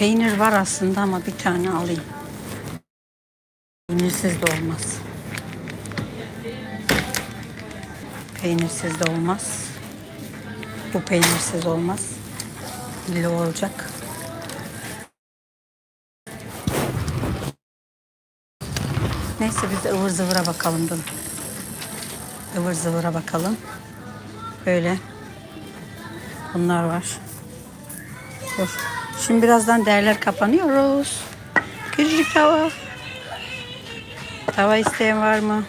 Peynir var aslında ama bir tane alayım. Peynirsiz de olmaz. Peynirsiz de olmaz. Bu peynirsiz olmaz. İlla olacak. Neyse biz de ıvır zıvıra bakalım dur. Ivır zıvıra bakalım. Böyle. Bunlar var. Dur. Şimdi birazdan değerler kapanıyoruz. Küçücük tava. Tava isteyen var mı?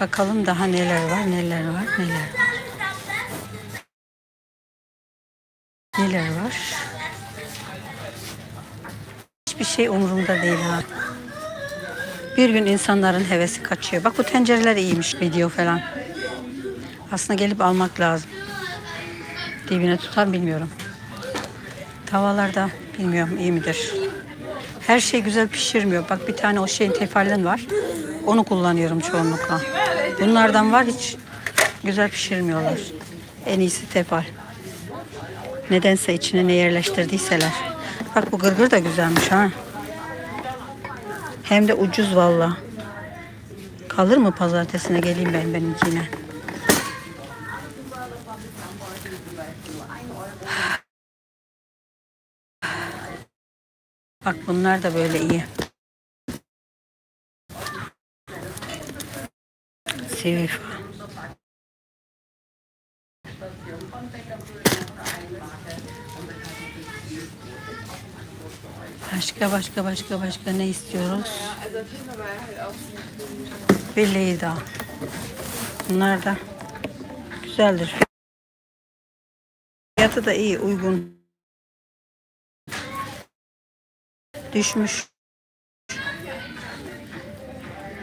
Bakalım daha neler var, neler var, neler var. Neler var? Hiçbir şey umurumda değil ha. Bir gün insanların hevesi kaçıyor. Bak bu tencereler iyiymiş video falan. Aslında gelip almak lazım. Dibine tutar bilmiyorum. Tavalarda bilmiyorum iyi midir. Her şey güzel pişirmiyor. Bak bir tane o şeyin tefallen var. Onu kullanıyorum çoğunlukla. Bunlardan var hiç güzel pişirmiyorlar. En iyisi tefal. Nedense içine ne yerleştirdiyseler. Bak bu gırgır da güzelmiş ha. Hem de ucuz valla. Kalır mı pazartesine geleyim ben benimkine. Bak bunlar da böyle iyi. Sivif. Başka başka başka başka ne istiyoruz? Birliği daha. Bunlar da güzeldir. Fiyatı da iyi, uygun. Düşmüş.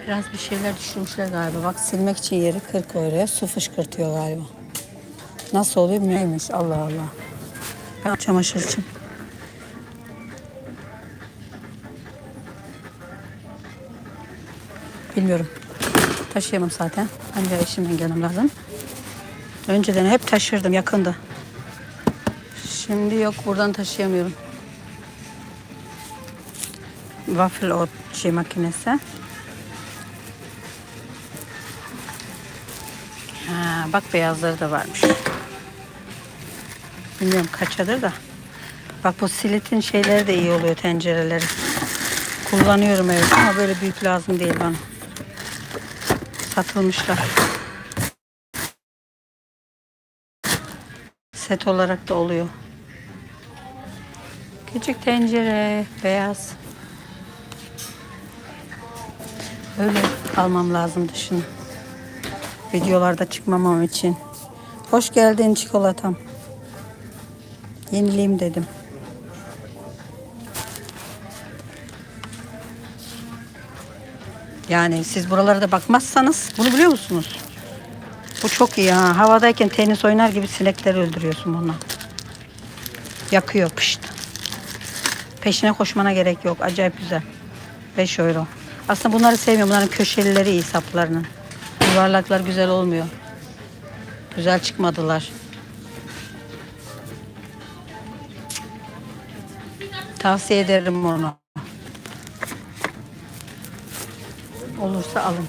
Biraz bir şeyler düşürmüşler galiba. Bak silmek için yeri 40 euroya su fışkırtıyor galiba. Nasıl oluyor neymiş Allah Allah. Ben çamaşır için. Bilmiyorum. Taşıyamam zaten. Ancak eşimden gelmem lazım. Önceden hep taşırdım yakında. Şimdi yok buradan taşıyamıyorum. Waffle o şey makinesi. Ha, bak beyazları da varmış. Bilmiyorum kaçadır da. Bak bu silitin şeyleri de iyi oluyor tencereleri. Kullanıyorum evet ama böyle büyük lazım değil bana. Satılmışlar. Set olarak da oluyor. Küçük tencere, beyaz. Öyle almam lazım dışını. Videolarda çıkmamam için. Hoş geldin çikolatam. Yenileyim dedim. Yani siz buralara da bakmazsanız bunu biliyor musunuz? Bu çok iyi ha. Havadayken tenis oynar gibi sinekleri öldürüyorsun bununla. Yakıyor pışt. Peşine koşmana gerek yok. Acayip güzel. 5 euro. Aslında bunları sevmiyorum. Bunların köşelileri iyi saplarının. Yuvarlaklar güzel olmuyor. Güzel çıkmadılar. Tavsiye ederim onu. Olursa alın.